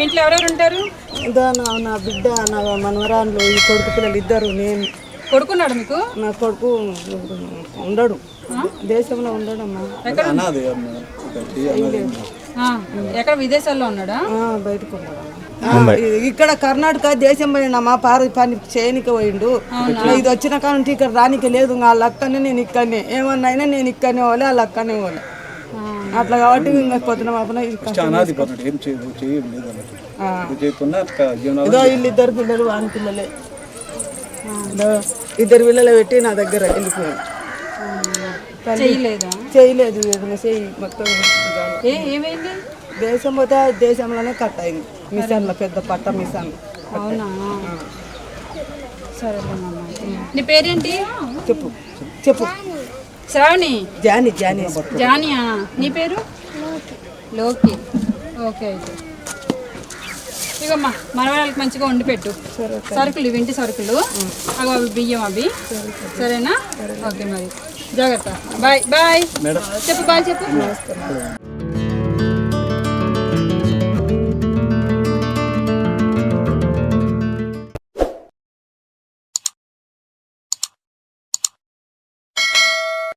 మీ ఇంట్లో ఎవరెవరు ఉంటారు? ఇదో నా నా బిడ్డ నా మనవరాళ్ళు ఈ కొడుకు పిల్లలు ఇద్దరు నేను. కొడుకున్నాడు మీకు? నా కొడుకు ఉండడు. దేశంలో ఉండడమ్మా. అనాది మేడం ఒకటి అనాది ఆ, ఎక్కడ? విదేశాల్లో ఉన్నాడా? ఆ, బయటకు ఉన్నాడమ్మా. ఆ, ఇ- ఇక్కడ కర్ణాటక దేశం పోయిండమ్మా పార పని చేయనికి పోయిండు. ఇది వచ్చిన కానుంచి ఇక్కడ రానికి లేదు. ఇంకా వాళ్ళ అక్కనే నేను ఇక్కడనే. ఏమన్నా అయినా నేను ఇక్కడనే పోలే వాళ్ళ అక్కనే పోలే అట్లా కాబట్టి ఇంకా పొద్దున మాపన ఏం చేయకుండా ఇదో వీళ్ళు ఇద్దరు పిల్లలు వాని పిల్లలే ఇదో ఇద్దరు పిల్లలు పెట్టి నా దగ్గర వెళ్ళిపోయాడు చేయలేదా? చేయలేదు చేయి మొత్తం. ఏమైంది? దేశం పోతే దేశంలోనే కట్ అయింది. మిషన్లో పెద్ద పట్ట మిషన్ అవునా? సరేలేమ్మా నీ పేరేంటి? చెప్పు. చెప్పు. శ్రావణి? జాని జాని జానియా నీ పేరు? లోకి. ఓకే అయితే. ఇగమ్మా మనవరాళ్ళకి మంచిగా వండి పెట్టు. సరుకులు ఇవి ఇంటి సరుకులు. అవి అవి బియ్యం అవి. సరేనా? ఓకే మరి. జాగ్రత్త. Bye bye. మేడం. చెప్పు బాయ్ చెప్పు.